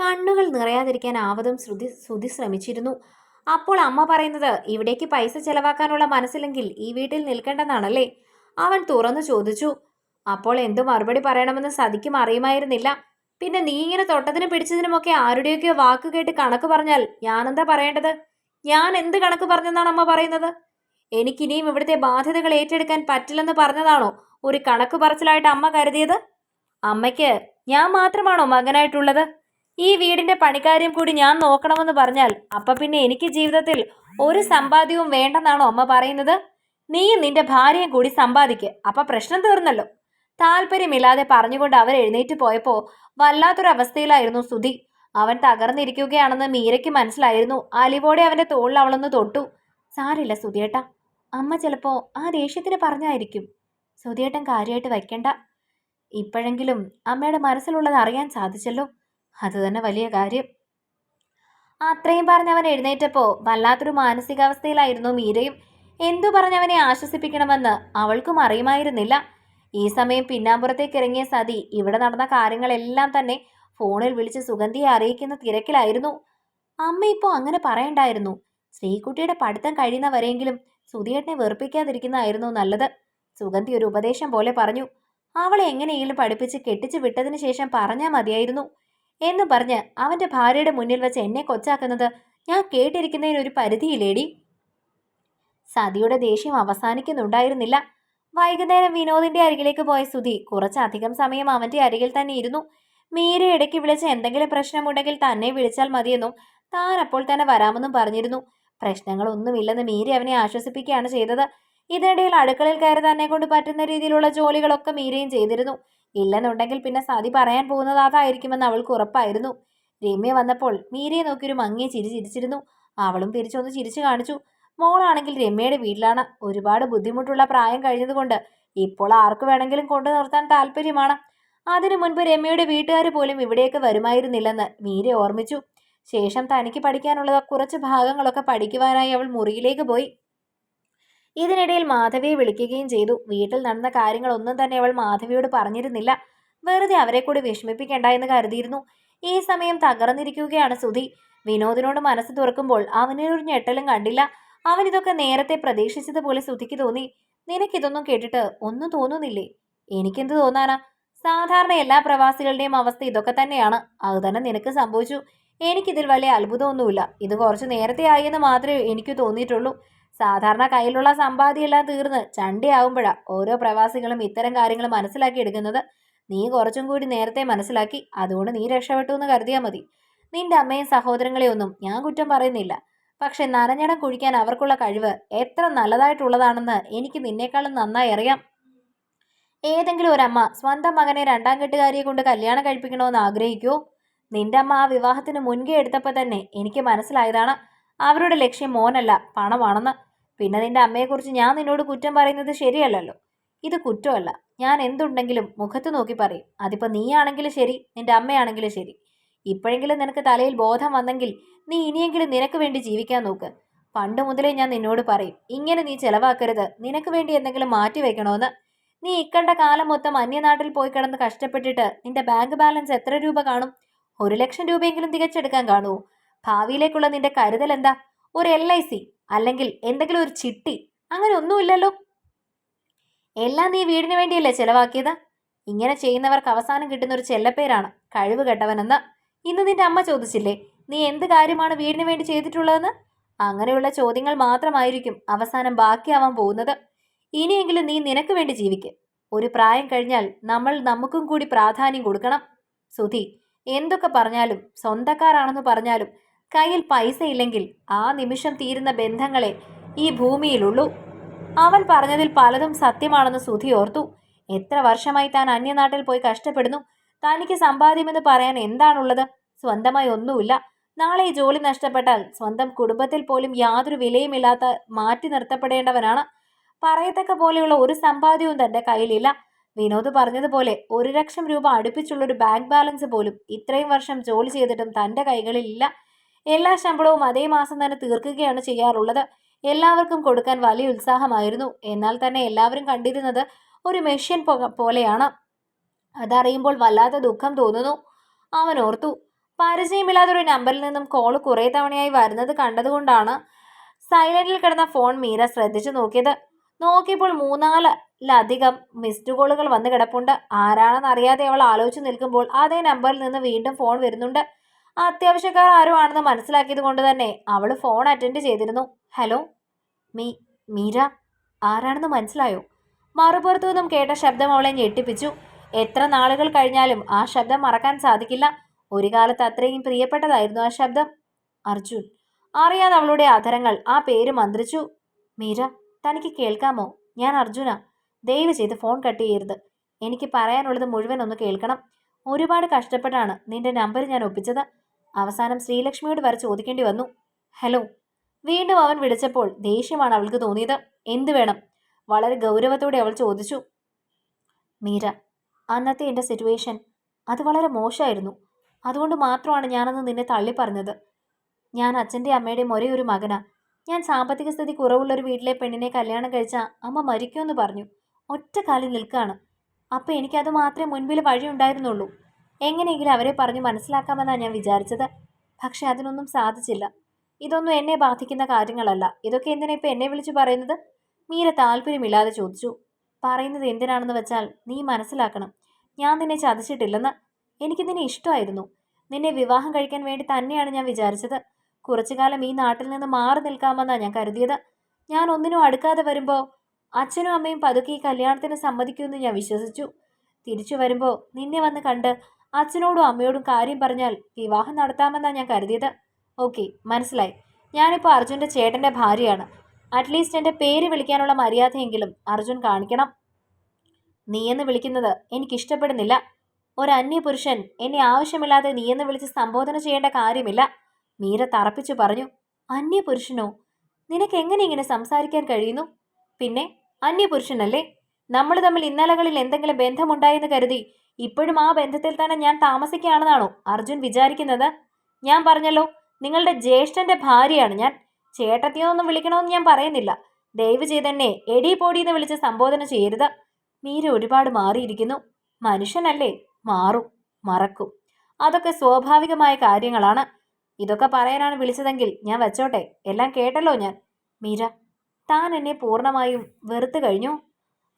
കണ്ണുകൾ നിറയാതിരിക്കാൻ ആവതും ശ്രുതി ശ്രുതി ശ്രമിച്ചിരുന്നു. അപ്പോൾ അമ്മ പറയുന്നത് ഇവിടേക്ക് പൈസ ചെലവാക്കാനുള്ള മനസ്സില്ലെങ്കിൽ ഈ വീട്ടിൽ നിൽക്കേണ്ടെന്നാണല്ലേ? അവൻ തുറന്നു ചോദിച്ചു. അപ്പോൾ എന്തു മറുപടി പറയണമെന്ന് സതിക്കും അറിയുമായിരുന്നില്ല. പിന്നെ നീ ഇങ്ങനെ തൊട്ടതിനും പിടിച്ചതിനുമൊക്കെ ആരുടെയൊക്കെയോ വാക്ക് കേട്ട് കണക്ക് പറഞ്ഞാൽ ഞാനെന്താ പറയേണ്ടത്? ഞാൻ എന്ത് കണക്ക് പറഞ്ഞെന്നാണ് അമ്മ പറയുന്നത്? എനിക്കിനിയും ഇവിടുത്തെ ബാധ്യതകൾ ഏറ്റെടുക്കാൻ പറ്റില്ലെന്ന് പറഞ്ഞതാണോ ഒരു കണക്ക് പറച്ചിലായിട്ട് അമ്മ കരുതിയത്? അമ്മയ്ക്ക് ഞാൻ മാത്രമാണോ മകനായിട്ടുള്ളത്? ഈ വീടിന്റെ പണിക്കാര്യം കൂടി ഞാൻ നോക്കണമെന്ന് പറഞ്ഞാൽ അപ്പൊ പിന്നെ എനിക്ക് ജീവിതത്തിൽ ഒരു സമ്പാദ്യവും വേണ്ടെന്നാണോ അമ്മ പറയുന്നത്? നീയും നിന്റെ ഭാര്യയും കൂടി സമ്പാദിക്ക്. അപ്പൊ പ്രശ്നം തീർന്നല്ലോ. താല്പര്യമില്ലാതെ പറഞ്ഞുകൊണ്ട് അവർ എഴുന്നേറ്റ് പോയപ്പോ വല്ലാത്തൊരവസ്ഥയിലായിരുന്നു സുധി. അവൻ തകർന്നിരിക്കുകയാണെന്ന് മീരയ്ക്ക് മനസ്സിലായിരുന്നു. അലിവോടെ അവന്റെ തോളിൽ അവളൊന്ന് തൊട്ടു. സാരില്ല സുധിയേട്ട. അമ്മ ചിലപ്പോ ആ ദേഷ്യത്തിന് പറഞ്ഞായിരിക്കും. സുധിയേട്ടൻ കാര്യമായിട്ട് വയ്ക്കണ്ട. ഇപ്പോഴെങ്കിലും അമ്മയുടെ മനസ്സിലുള്ളത് അറിയാൻ സാധിച്ചല്ലോ. അത് തന്നെ വലിയ കാര്യം. അത്രയും അവൻ എഴുന്നേറ്റപ്പോൾ വല്ലാത്തൊരു മാനസികാവസ്ഥയിലായിരുന്നു മീരയും. എന്തു പറഞ്ഞവനെ ആശ്വസിപ്പിക്കണമെന്ന് അവൾക്കും അറിയുമായിരുന്നില്ല. ഈ സമയം പിന്നാമ്പുറത്തേക്ക് ഇറങ്ങിയ സതി ഇവിടെ നടന്ന കാര്യങ്ങളെല്ലാം തന്നെ ഫോണിൽ വിളിച്ച് സുഗന്ധിയെ അറിയിക്കുന്ന തിരക്കിലായിരുന്നു. അമ്മ ഇപ്പോൾ അങ്ങനെ പറയണ്ടായിരുന്നു. ശ്രീകുട്ടിയുടെ പഠിത്തം കഴിയുന്നവരെങ്കിലും സുധിയേട്ടനെ വെറുപ്പിക്കാതിരിക്കുന്നതായിരുന്നു നല്ലത്. സുഗന്ധി ഒരു ഉപദേശം പോലെ പറഞ്ഞു. അവളെ എങ്ങനെയെങ്കിലും പഠിപ്പിച്ച് കെട്ടിച്ചു വിട്ടതിന് ശേഷം പറഞ്ഞാൽ മതിയായിരുന്നു. എന്ന് പറഞ്ഞ് അവന്റെ ഭാര്യയുടെ മുന്നിൽ വെച്ച് എന്നെ കൊച്ചാക്കുന്നത് ഞാൻ കേട്ടിരിക്കുന്നതിന് ഒരു പരിധിയില്ലേടി? സതിയുടെ ദേഷ്യം അവസാനിക്കുന്നുണ്ടായിരുന്നില്ല. വൈകുന്നേരം വിനോദിന്റെ അരികിലേക്ക് പോയ സുധി കുറച്ചധികം സമയം അവന്റെ അരികിൽ തന്നെ ഇരുന്നു. മീര ഇടയ്ക്ക് വിളിച്ച് എന്തെങ്കിലും പ്രശ്നമുണ്ടെങ്കിൽ തന്നെ വിളിച്ചാൽ മതിയെന്നും താൻ അപ്പോൾ തന്നെ വരാമെന്നും പറഞ്ഞിരുന്നു. പ്രശ്നങ്ങളൊന്നുമില്ലെന്ന് മീര അവനെ ആശ്വസിപ്പിക്കുകയാണ് ചെയ്തത്. ഇതിനിടയിൽ അടുക്കളയിൽ കയറി തന്നെ കൊണ്ട് പറ്റുന്ന രീതിയിലുള്ള ജോലികളൊക്കെ മീരയും ചെയ്തിരുന്നു. ഇല്ലെന്നുണ്ടെങ്കിൽ പിന്നെ സതി പറയാൻ പോകുന്നത് അതായിരിക്കുമെന്ന് അവൾക്ക് ഉറപ്പായിരുന്നു. രമ്യ വന്നപ്പോൾ മീരയെ ഒരു മങ്ങിയ ചിരി ചിരിച്ചിരുന്നു. അവളും തിരിച്ചൊന്ന് ചിരിച്ചു കാണിച്ചു. മോളാണെങ്കിൽ രമ്യയുടെ വീട്ടിലാണ്. ഒരുപാട് ബുദ്ധിമുട്ടുള്ള പ്രായം കഴിഞ്ഞതുകൊണ്ട് ഇപ്പോൾ ആർക്ക് വേണമെങ്കിലും കൊണ്ടു നിർത്താൻ താല്പര്യമാണ് അതിനു മുൻപ് രമ്യയുടെ വീട്ടുകാർ പോലും ഇവിടേക്ക് വരുമായിരുന്നില്ലെന്ന് മീര ഓർമ്മിച്ചു. ശേഷം തനിക്ക് പഠിക്കാനുള്ള കുറച്ച് ഭാഗങ്ങളൊക്കെ പഠിക്കുവാനായി അവൾ മുറിയിലേക്ക് പോയി. ഇതിനിടയിൽ മാധവിയെ വിളിക്കുകയും ചെയ്തു. വീട്ടിൽ നടന്ന കാര്യങ്ങളൊന്നും തന്നെ അവൾ മാധവിയോട് പറഞ്ഞിരുന്നില്ല. വെറുതെ അവരെ കൂടി വിഷമിപ്പിക്കേണ്ട എന്ന് കരുതിയിരുന്നു. ഈ സമയം തകർന്നിരിക്കുകയാണ് സുധി. വിനോദിനോട് മനസ്സ് തുറക്കുമ്പോൾ അവനൊരു ഞെട്ടലും കണ്ടില്ല. അവൻ ഇതൊക്കെ നേരത്തെ പ്രതീക്ഷിച്ചതുപോലെ സുധിക്ക് തോന്നി. നിനക്കിതൊന്നും കേട്ടിട്ട് ഒന്നും തോന്നുന്നില്ലേ? എനിക്കെന്ത് തോന്നാനാ? സാധാരണ എല്ലാ പ്രവാസികളുടെയും അവസ്ഥ ഇതൊക്കെ തന്നെയാണ്. അത് തന്നെ നിനക്ക് സംഭവിച്ചു. എനിക്കിതിൽ വലിയ അത്ഭുതമൊന്നുമില്ല. ഇത് കുറച്ച് നേരത്തെ ആയി എന്ന് മാത്രമേ എനിക്ക് തോന്നിയിട്ടുള്ളൂ. സാധാരണ കയ്യിലുള്ള സമ്പാദ്യമെല്ലാം തീർന്ന് ചണ്ടിയാവുമ്പോഴാണ് ഓരോ പ്രവാസികളും ഇത്തരം കാര്യങ്ങൾ മനസ്സിലാക്കി എടുക്കുന്നത്. നീ കുറച്ചും കൂടി നേരത്തെ മനസ്സിലാക്കി അതുകൊണ്ട് നീ രക്ഷപ്പെട്ടു എന്ന് കരുതിയാൽ മതി. നിന്റെ അമ്മയും സഹോദരങ്ങളെയൊന്നും ഞാൻ കുറ്റം പറയുന്നില്ല. പക്ഷെ നനഞ്ഞടം കുഴിക്കാൻ അവർക്കുള്ള കഴിവ് എത്ര നല്ലതായിട്ടുള്ളതാണെന്ന് എനിക്ക് നിന്നേക്കാളും നന്നായി അറിയാം. ഏതെങ്കിലും ഒരമ്മ സ്വന്തം മകനെ രണ്ടാം കെട്ടുകാരിയെ കൊണ്ട് കല്യാണം കഴിപ്പിക്കണമെന്ന് ആഗ്രഹിക്കൂ നിന്റെ അമ്മ ആ വിവാഹത്തിന് മുൻകൈ എടുത്തപ്പോൾ തന്നെ എനിക്ക് മനസ്സിലായതാണ്. അവരുടെ ലക്ഷ്യം മോനല്ല പണമാണെന്ന്. പിന്നെ നിന്റെ അമ്മയെക്കുറിച്ച് ഞാൻ നിന്നോട് കുറ്റം പറയുന്നത് ശരിയല്ലല്ലോ. ഇത് കുറ്റമല്ല. ഞാൻ എന്തുണ്ടെങ്കിലും മുഖത്ത് നോക്കി പറയും. അതിപ്പോൾ നീയാണെങ്കിലും ശരി നിന്റെ അമ്മയാണെങ്കിലും ശരി. ഇപ്പോഴെങ്കിലും നിനക്ക് തലയിൽ ബോധം വന്നെങ്കിൽ നീ ഇനിയെങ്കിലും നിനക്ക് വേണ്ടി ജീവിക്കാൻ നോക്ക്. പണ്ട് മുതലേ ഞാൻ നിന്നോട് പറയും ഇങ്ങനെ നീ ചെലവാക്കരുത്. നിനക്ക് വേണ്ടി എന്തെങ്കിലും മാറ്റി വെക്കണമെന്ന് നീ ഇക്കണ്ട കാലം മൊത്തം അന്യനാട്ടിൽ പോയി കിടന്ന് കഷ്ടപ്പെട്ടിട്ട് നിന്റെ ബാങ്ക് ബാലൻസ് എത്ര രൂപ കാണും? ഒരു ലക്ഷം രൂപയെങ്കിലും തികച്ചെടുക്കാൻ കാണുമോ ഭാവിയിലേക്കുള്ള നിന്റെ കരുതൽ എന്താ? ഒരു എൽ ഐ സി അല്ലെങ്കിൽ എന്തെങ്കിലും ഒരു ചിട്ടി? അങ്ങനെ ഒന്നുമില്ലല്ലോ. എല്ലാം നീ വീടിന് വേണ്ടിയല്ലേ ചെലവാക്കിയത്? ഇങ്ങനെ ചെയ്യുന്നവർക്ക് അവസാനം കിട്ടുന്ന ഒരു ചെല്ലപ്പേരാണ് കഴിവ് കെട്ടവനെന്ന് ഇന്ന് നിന്റെ അമ്മ ചോദിച്ചില്ലേ? നീ എന്ത് കാര്യമാണ് വീടിന് വേണ്ടി ചെയ്തിട്ടുള്ളതെന്ന്? അങ്ങനെയുള്ള ചോദ്യങ്ങൾ മാത്രമായിരിക്കും അവസാനം ബാക്കിയാവാൻ പോകുന്നത്. ഇനിയെങ്കിലും നീ നിനക്ക് വേണ്ടി ജീവിക്ക്. ഒരു പ്രായം കഴിഞ്ഞാൽ നമ്മൾ നമുക്കും കൂടി പ്രാധാന്യം കൊടുക്കണം. സുധി എന്തൊക്കെ പറഞ്ഞാലും സ്വന്തക്കാരാണെന്ന് പറഞ്ഞാലും കയ്യിൽ പൈസ ഇല്ലെങ്കിൽ ആ നിമിഷം തീരുന്ന ബന്ധങ്ങളെ ഈ ഭൂമിയിലുള്ളൂ. അവൻ പറഞ്ഞതിൽ പലതും സത്യമാണെന്ന് സുധി ഓർത്തു. എത്ര വർഷമായി താൻ അന്യനാട്ടിൽ പോയി കഷ്ടപ്പെടുന്നു. തനിക്ക് സമ്പാദ്യമെന്ന് പറയാൻ എന്താണുള്ളത്? സ്വന്തമായി ഒന്നുമില്ല. നാളെ ഈ ജോലി നഷ്ടപ്പെട്ടാൽ സ്വന്തം കുടുംബത്തിൽ പോലും യാതൊരു വിലയുമില്ലാത്ത മാറ്റി നിർത്തപ്പെടേണ്ടവനാണ്. പറയത്തക്ക പോലെയുള്ള ഒരു സമ്പാദ്യവും തന്റെ കയ്യിലില്ല. വിനോദ് പറഞ്ഞതുപോലെ ഒരു ലക്ഷം രൂപ അടുപ്പിച്ചുള്ള ഒരു ബാങ്ക് ബാലൻസ് പോലും ഇത്രയും വർഷം ജോലി ചെയ്തിട്ടും തന്റെ കൈകളിലില്ല. എല്ലാ ശമ്പളവും അതേ മാസം തന്നെ തീർക്കുകയാണ് ചെയ്യാറുള്ളത്. എല്ലാവർക്കും കൊടുക്കാൻ വലിയ ഉത്സാഹമായിരുന്നു. എന്നാൽ തന്നെ എല്ലാവരും കണ്ടിരുന്നത് ഒരു മെഷീൻ പോലെയാണ്. അതറിയുമ്പോൾ വല്ലാത്ത ദുഃഖം തോന്നുന്നു. അവൻ ഓർത്തു പരിചയമില്ലാത്തൊരു നമ്പറിൽ നിന്നും കോൾ കുറേ തവണയായി വരുന്നത് കണ്ടതുകൊണ്ടാണ് സൈലന്റിൽ കിടന്ന ഫോൺ മീര ശ്രദ്ധിച്ചു നോക്കിയത്. നോക്കിയപ്പോൾ മൂന്നാലിലധികം മിസ്ഡ് കോളുകൾ വന്ന് കിടപ്പുണ്ട്. ആരാണെന്ന് അറിയാതെ അവൾ ആലോചിച്ച് നിൽക്കുമ്പോൾ അതേ നമ്പറിൽ നിന്ന് വീണ്ടും ഫോൺ വരുന്നുണ്ട്. അത്യാവശ്യക്കാർ ആരും ആണെന്ന് മനസ്സിലാക്കിയത് കൊണ്ട് തന്നെ അവൾ ഫോൺ അറ്റൻഡ് ചെയ്തിരുന്നു. ഹലോ മീ മീര ആരാണെന്ന് മനസ്സിലായോ? മറുപുറത്തു നിന്നും കേട്ട ശബ്ദം അവളെ ഞെട്ടിപ്പിച്ചു. എത്ര നാളുകൾ കഴിഞ്ഞാലും ആ ശബ്ദം മറക്കാൻ സാധിക്കില്ല. ഒരു കാലത്ത് അത്രയും പ്രിയപ്പെട്ടതായിരുന്നു ആ ശബ്ദം. അർജുൻ അറിയാതെ അവളുടെ അധരങ്ങൾ ആ പേര് മന്ത്രിച്ചു. മീര തനിക്ക് കേൾക്കാമോ? ഞാൻ അർജുന. ദയവ് ചെയ്ത് ഫോൺ കട്ട് ചെയ്യരുത്. എനിക്ക് പറയാനുള്ളത് മുഴുവൻ ഒന്ന് കേൾക്കണം. ഒരുപാട് കഷ്ടപ്പെട്ടാണ് നിന്റെ നമ്പർ ഞാൻ ഒപ്പിച്ചത്. അവസാനം ശ്രീലക്ഷ്മിയോട് വരെ ചോദിക്കേണ്ടി വന്നു. ഹലോ വീണ്ടും അവൻ വിളിച്ചപ്പോൾ ദേഷ്യമാണ് അവൾക്ക് തോന്നിയത്. എന്തു വേണം? വളരെ ഗൗരവത്തോടെ അവൾ ചോദിച്ചു. മീര അന്നത്തെ എന്റെ സിറ്റുവേഷൻ അത് വളരെ മോശമായിരുന്നു. അതുകൊണ്ട് മാത്രമാണ് ഞാനന്ന് നിന്നെ തള്ളി പറഞ്ഞത് ഞാൻ അച്ഛന്റെ അമ്മയുടെയും ഒരേ ഒരു മകനാ. ഞാൻ സാമ്പത്തിക സ്ഥിതി കുറവുള്ള ഒരു വീട്ടിലെ പെണ്ണിനെ കല്യാണം കഴിച്ച അമ്മ മരിക്കുമെന്ന് പറഞ്ഞു. ഒറ്റ കാലിൽ നിൽക്കുകയാണ് അപ്പോൾ എനിക്കത് മാത്രമേ മുൻപിൽ വഴിയുണ്ടായിരുന്നുള്ളൂ. എങ്ങനെയെങ്കിലും അവരെ പറഞ്ഞ് മനസ്സിലാക്കാമെന്നാണ് ഞാൻ വിചാരിച്ചത്. പക്ഷെ അതിനൊന്നും സാധിച്ചില്ല. ഇതൊന്നും എന്നെ ബാധിക്കുന്ന കാര്യങ്ങളല്ല. ഇതൊക്കെ എന്തിനാ ഇപ്പം എന്നെ വിളിച്ചു പറയുന്നത്? മീര താല്പര്യമില്ലാതെ ചോദിച്ചു. പറയുന്നത് എന്തിനാണെന്ന് വെച്ചാൽ നീ മനസ്സിലാക്കണം. ഞാൻ നിന്നെ ചതിച്ചിട്ടില്ലെന്ന്. എനിക്ക് നിന്നെ ഇഷ്ടമായിരുന്നു. നിന്നെ വിവാഹം കഴിക്കാൻ വേണ്ടി തന്നെയാണ് ഞാൻ വിചാരിച്ചത്. കുറച്ചു കാലം ഈ നാട്ടിൽ നിന്ന് മാറി നിൽക്കാമെന്നാണ് ഞാൻ കരുതിയത്. ഞാൻ ഒന്നിനും അടുക്കാതെ വരുമ്പോൾ അച്ഛനും അമ്മയും പതുക്കെ ഈ കല്യാണത്തിന് സമ്മതിക്കുമെന്ന് ഞാൻ വിശ്വസിച്ചു. തിരിച്ചു വരുമ്പോൾ നിന്നെ വന്ന് കണ്ട് അച്ഛനോടും അമ്മയോടും കാര്യം പറഞ്ഞാൽ വിവാഹം നടത്താമെന്നാണ് ഞാൻ കരുതിയത്. ഓക്കെ മനസ്സിലായി. ഞാനിപ്പോൾ അർജുന്റെ ചേട്ടന്റെ ഭാര്യയാണ്. അറ്റ്ലീസ്റ്റ് എന്റെ പേര് വിളിക്കാനുള്ള മര്യാദയെങ്കിലും അർജുൻ കാണിക്കണം. നീയെന്ന് വിളിക്കുന്നത് എനിക്കിഷ്ടപ്പെടുന്നില്ല. ഒരു അന്യപുരുഷൻ എന്നെ ആവശ്യമില്ലാതെ നീയെന്ന് വിളിച്ച് സംബോധന ചെയ്യേണ്ട കാര്യമില്ല. മീര തറപ്പിച്ചു പറഞ്ഞു. അന്യപുരുഷനോ? നിനക്ക് എങ്ങനെ ഇങ്ങനെ സംസാരിക്കാൻ കഴിയുന്നു? പിന്നെ അന്യപുരുഷനല്ലേ? നമ്മൾ തമ്മിൽ ഇന്നലകളിൽ എന്തെങ്കിലും ബന്ധമുണ്ടായെന്ന് കരുതി ഇപ്പോഴും ആ ബന്ധത്തിൽ തന്നെ ഞാൻ താമസിക്കുകയാണെന്നാണോ അർജുൻ വിചാരിക്കുന്നത്? ഞാൻ പറഞ്ഞല്ലോ നിങ്ങളുടെ ജ്യേഷ്ഠന്റെ ഭാര്യയാണ് ഞാൻ. ചേട്ടത്തിയൊന്നും വിളിക്കണമെന്ന് ഞാൻ പറയുന്നില്ല. ദയവ് ചെയ്തെന്നെ എടി പൊടി എന്ന് വിളിച്ച് സംബോധന ചെയ്യരുത്. മീര ഒരുപാട് മാറിയിരിക്കുന്നു. മനുഷ്യനല്ലേ? മാറും മറക്കും. അതൊക്കെ സ്വാഭാവികമായ കാര്യങ്ങളാണ്. ഇതൊക്കെ പറയാനാണ് വിളിച്ചതെങ്കിൽ ഞാൻ വെച്ചോട്ടെ. എല്ലാം കേട്ടല്ലോ ഞാൻ. മീര താൻ എന്നെ പൂർണമായും വെറുത്തു കഴിഞ്ഞു.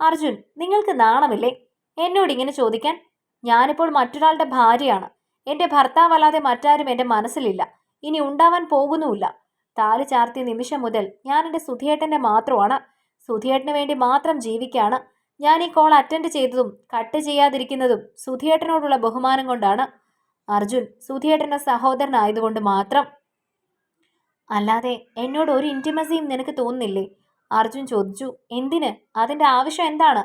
അർജുൻ നിങ്ങൾക്ക് നാണമില്ലേ? എന്നോട് ഇങ്ങനെ ചോദിക്കാൻ? ഞാനിപ്പോൾ മറ്റൊരാളുടെ ഭാര്യയാണ്. എന്റെ ഭർത്താവല്ലാതെ മറ്റാരും എന്റെ മനസ്സിലില്ല. ഇനി ഉണ്ടാവാൻ പോകുന്നുമില്ല. താലി ചാർത്തിയ നിമിഷം മുതൽ ഞാൻ എന്റെ സുധിയേട്ടന്റെ മാത്രമാണ്. സുധിയേട്ടന് വേണ്ടി മാത്രം ജീവിക്കുകയാണ് ഞാൻ ഈ കോൾ അറ്റൻഡ് ചെയ്തതും കട്ട് ചെയ്യാതിരിക്കുന്നതും സുധിയേട്ടനോടുള്ള ബഹുമാനം കൊണ്ടാണ്. അർജുൻ സുധിയേട്ടന്റെ സഹോദരനായതുകൊണ്ട് മാത്രം. അല്ലാതെ എന്നോട് ഒരു ഇന്റിമസിയും നിനക്ക് തോന്നുന്നില്ലേ? അർജുൻ ചോദിച്ചു എന്തിന്? അതിന്റെ ആവശ്യം എന്താണ്?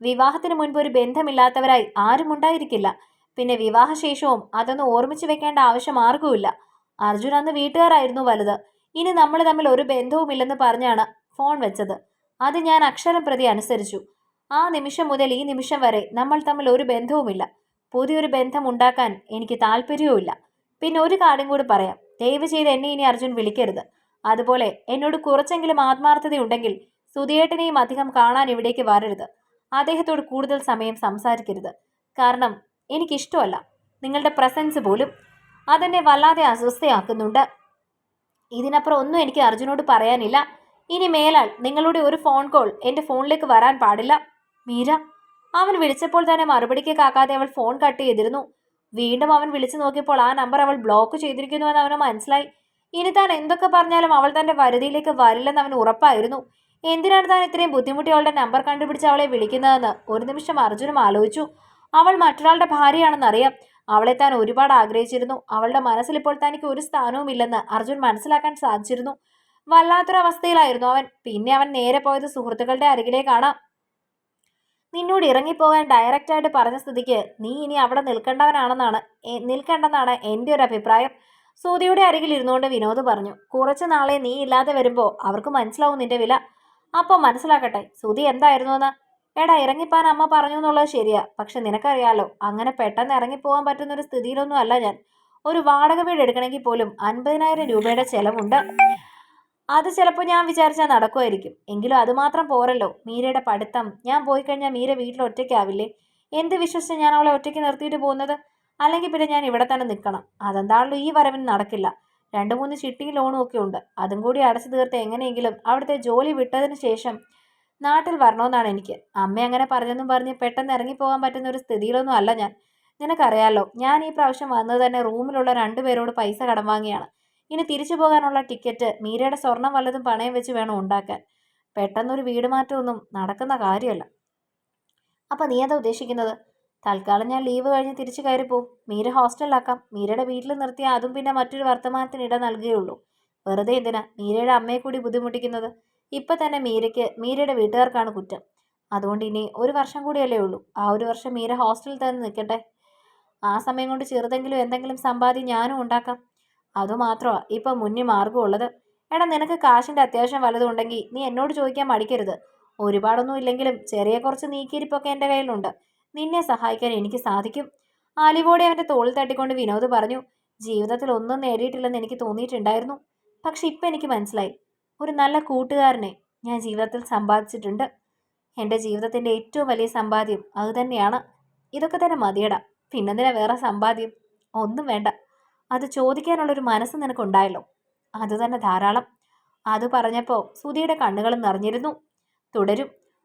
വിവാഹത്തിന് മുൻപ് ഒരു ബന്ധമില്ലാത്തവരായി ആരും ഉണ്ടായിരിക്കില്ല. പിന്നെ വിവാഹശേഷവും അതൊന്ന് ഓർമ്മിച്ചു വെക്കേണ്ട ആവശ്യം ആർക്കുമില്ല. അർജുൻ അന്ന് വീട്ടുകാരായിരുന്നു വലുത്. ഇനി നമ്മൾ തമ്മിൽ ഒരു ബന്ധവുമില്ലെന്ന് പറഞ്ഞാണ് ഫോൺ വെച്ചത്. അത് ഞാൻ അക്ഷരം പ്രതി അനുസരിച്ചു. ആ നിമിഷം മുതൽ ഈ നിമിഷം വരെ നമ്മൾ തമ്മിൽ ഒരു ബന്ധവുമില്ല. പുതിയൊരു ബന്ധം ഉണ്ടാക്കാൻ എനിക്ക് താല്പര്യവുമില്ല പിന്നെ ഒരു കാര്യം കൂടി പറയാം. ദയവ് ചെയ്ത് എന്നെ ഇനി അർജുൻ വിളിക്കരുത്. അതുപോലെ എന്നോട് കുറച്ചെങ്കിലും ആത്മാർത്ഥതയുണ്ടെങ്കിൽ സുധിയേട്ടനെയും അധികം കാണാൻ ഇവിടേക്ക് വരരുത്. അദ്ദേഹത്തോട് കൂടുതൽ സമയം സംസാരിക്കരുത്. കാരണം എനിക്കിഷ്ടമല്ല. നിങ്ങളുടെ പ്രസൻസ് പോലും അതെന്നെ വല്ലാതെ അസ്വസ്ഥയാക്കുന്നുണ്ട്. ഇതിനപ്പുറം ഒന്നും എനിക്ക് അർജുനോട് പറയാനില്ല. ഇനി മേലാൽ നിങ്ങളുടെ ഒരു ഫോൺ കോൾ എന്റെ ഫോണിലേക്ക് വരാൻ പാടില്ല. മീര അവൻ വിളിച്ചപ്പോൾ തന്നെ മറുപടിക്ക് കാക്കാതെ അവൾ ഫോൺ കട്ട് ചെയ്തിരുന്നു. വീണ്ടും അവൻ വിളിച്ചു നോക്കിയപ്പോൾ ആ നമ്പർ അവൾ ബ്ലോക്ക് ചെയ്തിരിക്കുന്നുവെന്ന് അവന് മനസ്സിലായി. ഇനി താൻ എന്തൊക്കെ പറഞ്ഞാലും അവൾ തന്റെ വരുതിയിലേക്ക് വരില്ലെന്ന് അവൻ ഉറപ്പായിരുന്നു. എന്തിനാണ് താൻ ഇത്രയും ബുദ്ധിമുട്ടി അവളുടെ നമ്പർ കണ്ടുപിടിച്ച് അവളെ വിളിക്കുന്നതെന്ന്? ഒരു നിമിഷം അർജുനും ആലോചിച്ചു. അവൾ മറ്റൊരാളുടെ ഭാര്യയാണെന്നറിയാം അവളെ താൻ ഒരുപാട് ആഗ്രഹിച്ചിരുന്നു. അവളുടെ മനസ്സിൽ ഇപ്പോൾ തനിക്ക് ഒരു സ്ഥാനവും ഇല്ലെന്ന് അർജുൻ മനസ്സിലാക്കാൻ സാധിച്ചിരുന്നു. വല്ലാത്തൊരവസ്ഥയിലായിരുന്നു അവൻ. പിന്നെ അവൻ നേരെ പോയത് സുഹൃത്തുക്കളുടെ അരികിലേക്കാണ്. നിന്നോട് ഇറങ്ങിപ്പോകാൻ ഡയറക്റ്റായിട്ട് പറഞ്ഞ സ്ഥിതിക്ക് നീ ഇനി അവിടെ നിൽക്കേണ്ടവനാണെന്നാണ്. നിൽക്കേണ്ടെന്നാണ് എന്റെ ഒരു അഭിപ്രായം. സൂതിയുടെ അരികിൽ ഇരുന്നുകൊണ്ട് വിനോദ് പറഞ്ഞു കുറച്ച് നാളെ നീ ഇല്ലാതെ വരുമ്പോൾ അവർക്ക് മനസ്സിലാവും നിന്റെ വില. അപ്പോൾ മനസ്സിലാക്കട്ടെ സുതി എന്തായിരുന്നു എന്ന് എടാ ഇറങ്ങിപ്പാൻ അമ്മ പറഞ്ഞു എന്നുള്ളത് ശരിയാ പക്ഷെ നിനക്കറിയാലോ അങ്ങനെ പെട്ടെന്ന് ഇറങ്ങിപ്പോകാൻ പറ്റുന്ന ഒരു സ്ഥിതിയിലൊന്നും അല്ല ഞാൻ. ഒരു വാടക വീട് എടുക്കണമെങ്കിൽ പോലും അൻപതിനായിരം രൂപയുടെ ചെലവുണ്ട്. അത് ചിലപ്പോൾ ഞാൻ വിചാരിച്ചാൽ നടക്കുമായിരിക്കും. എങ്കിലും അത് മാത്രം പോരല്ലോ മീരയുടെ പഠിത്തം. ഞാൻ പോയി കഴിഞ്ഞാൽ മീര വീട്ടിൽ ഒറ്റയ്ക്കാവില്ലേ? എന്ത് വിശ്വസിച്ച് ഞാൻ അവളെ ഒറ്റയ്ക്ക് നിർത്തിയിട്ട് പോകുന്നത്? അല്ലെങ്കിൽ പിന്നെ ഞാൻ ഇവിടെ തന്നെ നിൽക്കണം. അതെന്താണല്ലോ ഈ വരവിന് നടക്കില്ല. രണ്ട് മൂന്ന് ചിട്ടി ലോണും ഒക്കെ ഉണ്ട്. അതും കൂടി അടച്ചു തീർത്ത് എങ്ങനെയെങ്കിലും അവിടുത്തെ ജോലി വിട്ടതിന് ശേഷം നാട്ടിൽ വരണമെന്നാണ് എനിക്ക്. അമ്മ അങ്ങനെ പറഞ്ഞെന്നും പറഞ്ഞ് പെട്ടെന്ന് ഇറങ്ങിപ്പോകാൻ പറ്റുന്ന ഒരു സ്ഥിതിയിലൊന്നും അല്ല ഞാൻ. നിനക്കറിയാലോ ഞാൻ ഈ പ്രാവശ്യം വന്നത് തന്നെ റൂമിലുള്ള രണ്ടുപേരോട് പൈസ കടം വാങ്ങിയാണ്. ഇനി തിരിച്ചു പോകാനുള്ള ടിക്കറ്റ് മീരയുടെ സ്വർണം വല്ലതും പണയം വെച്ച് വേണം ഉണ്ടാക്കാൻ. പെട്ടെന്നൊരു വീട് മാറ്റമൊന്നും നടക്കുന്ന കാര്യമല്ല. അപ്പം നീ എന്താ ഉദ്ദേശിക്കുന്നത്? തൽക്കാലം ഞാൻ ലീവ് കഴിഞ്ഞ് തിരിച്ചു കയറിപ്പോവും മീര ഹോസ്റ്റലിലാക്കാം മീരയുടെ വീട്ടിൽ നിർത്തി അതും പിന്നെ മറ്റൊരു വർത്തമാനത്തിന് ഇട നൽകുകയുള്ളൂ. വെറുതെ എന്തിനാ? മീരയുടെ അമ്മയെ കൂടി ബുദ്ധിമുട്ടിക്കുന്നത്. ഇപ്പം തന്നെ മീരയ്ക്ക് മീരയുടെ വീട്ടുകാർക്കാണ് കുറ്റം. അതുകൊണ്ട് ഇനി ഒരു വർഷം കൂടിയല്ലേ ഉള്ളൂ. ആ ഒരു വർഷം മീര ഹോസ്റ്റലിൽ തന്നെ നിൽക്കട്ടെ. ആ സമയം കൊണ്ട് ചെറുതെങ്കിലും എന്തെങ്കിലും സമ്പാദ്യം ഞാനും ഉണ്ടാക്കാം. അതുമാത്രമാ ഇപ്പം മുന്നിൽ ഉള്ളത്. എടാ നിനക്ക് കാശിന്റെ അത്യാവശ്യം വല്ലതും നീ എന്നോട് ചോദിക്കാൻ മടിക്കരുത്. ഒരുപാടൊന്നും ഇല്ലെങ്കിലും ചെറിയ കുറച്ച് നീക്കിയിരിപ്പൊക്കെ എന്റെ കയ്യിലുണ്ട്. നിന്നെ സഹായിക്കാൻ എനിക്ക് സാധിക്കും. ആലിവോടെ അവന്റെ തോളിൽ തട്ടിക്കൊണ്ട് വിനോദ് പറഞ്ഞു ജീവിതത്തിൽ ഒന്നും നേടിയിട്ടില്ലെന്ന് എനിക്ക് തോന്നിയിട്ടുണ്ടായിരുന്നു. പക്ഷെ ഇപ്പം എനിക്ക് മനസ്സിലായി. ഒരു നല്ല കൂട്ടുകാരനെ ഞാൻ ജീവിതത്തിൽ സമ്പാദിച്ചിട്ടുണ്ട്. എന്റെ ജീവിതത്തിന്റെ ഏറ്റവും വലിയ സമ്പാദ്യം അത് തന്നെയാണ്. ഇതൊക്കെ തന്നെ മതിയടാ. പിന്നെന്തിനാ വേറെ സമ്പാദ്യം? ഒന്നും വേണ്ട. അത് ചോദിക്കാനുള്ളൊരു മനസ്സ് നിനക്കുണ്ടായല്ലോ. അത് തന്നെ ധാരാളം. അത് പറഞ്ഞപ്പോൾ സുധിയുടെ കണ്ണുകൾ നിറഞ്ഞിരുന്നു. തുടരും.